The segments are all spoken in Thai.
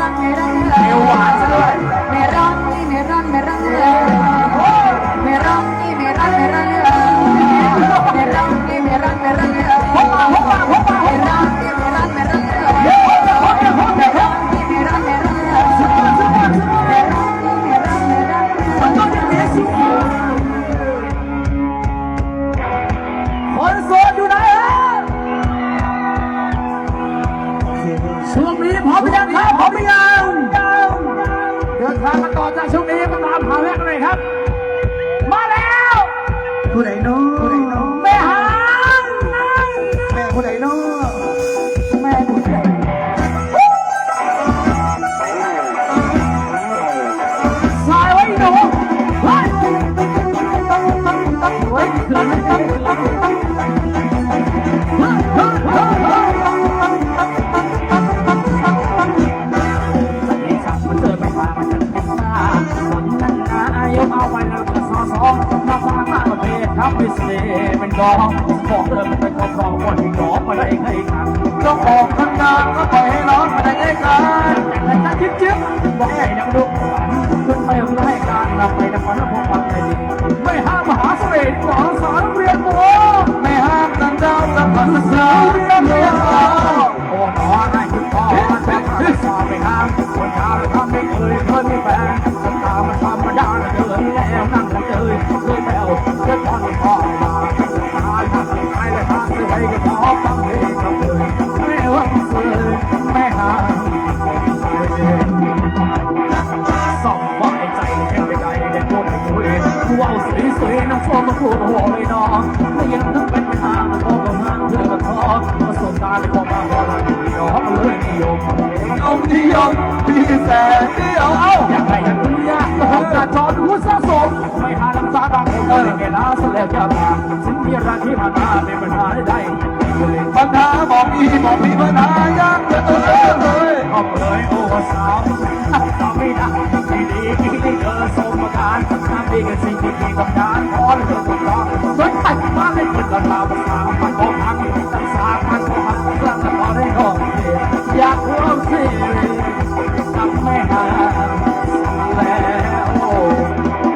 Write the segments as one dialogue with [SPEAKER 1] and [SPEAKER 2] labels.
[SPEAKER 1] รังเมรัง
[SPEAKER 2] เอวหวานซะด้วย
[SPEAKER 1] เมรังนี่เมรังเมรังเมรังนี่เมรังเมรัง
[SPEAKER 3] ผู้
[SPEAKER 2] รับไม่เสน่ห์เป็นกองบอกเธอเป็นกองกองคนที่ร้องมาได้ไงกัน
[SPEAKER 3] ต้องบอกข้างหน้าก็ปล่อยให้ร้องมาได้ไงกัน
[SPEAKER 2] แต่ละจิ๊บจิ๊บบอกให้นักดูขึ้นไปรายการนำไปนครนครฟังใจดีไม่ห้ามมหาเสน่ห์ของสารเรียนตัว
[SPEAKER 3] ไม่ห้ามกันเจ้ากับภาน
[SPEAKER 2] สาว สวยๆน้ำส้มาพูดหัวเลยน้องไม่ยังนึกเป็นทางมันก็กำลังเธอมาทอประสบการณ์ในความมาว่าเราดีน้องเลยนิยม
[SPEAKER 3] เอานิยมพี่แสนเดียวเอา
[SPEAKER 2] อยากให้ยังดุนยากต้องการจอดหัวสะสมไม่หาลำตาบางคนเลยเกล้าสล้วจะมาสิ่งที่รักที่ผ่านมาเป็นปัญหาได้
[SPEAKER 3] ปัญหาบอกมีบอก
[SPEAKER 2] การทำดีกับสิ่งที่ดีต้องการขอเลยเธอต้องรอสนใจมาเล่นกันมาภาษาพันโอพันตั้งสามพันโอพันกลางกันพอได้ก็อยากร่วมสิทำไม่หาแล้ว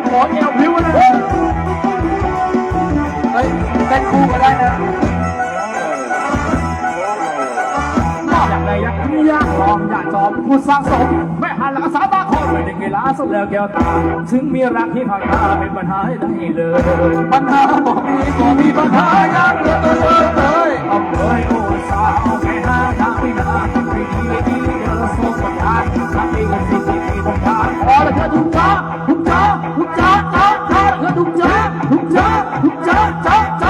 [SPEAKER 2] ขอเอวพิวเลย
[SPEAKER 3] เฮ้ยเต้นคู่ก็ได้นะ
[SPEAKER 2] อยากได้อยากยากลองอยากจอมผู้สร้างสมไม่หันหลังสาตาคนไม่ได้กล้าสุดแล้วแก้วตา ถึงมีรักที่ผ่านมาเป็นปัญหาได้เลย
[SPEAKER 3] ปัญหาบอกมีบอกมีปัญหาอยังจะเออเลย
[SPEAKER 2] เอาเลยโอ้สาวแค่หาทางไม่นาไม่ดีไม่ดีเดี๋ยวส่งประทานทำเองกันสิ่งที่ดีต้องการพอแล้วเธอทุกจ้าทุกจ้าทุกจ้าจ้าจ้าเธอทุกจ้าทุกจ้าทุกจ้าจ้า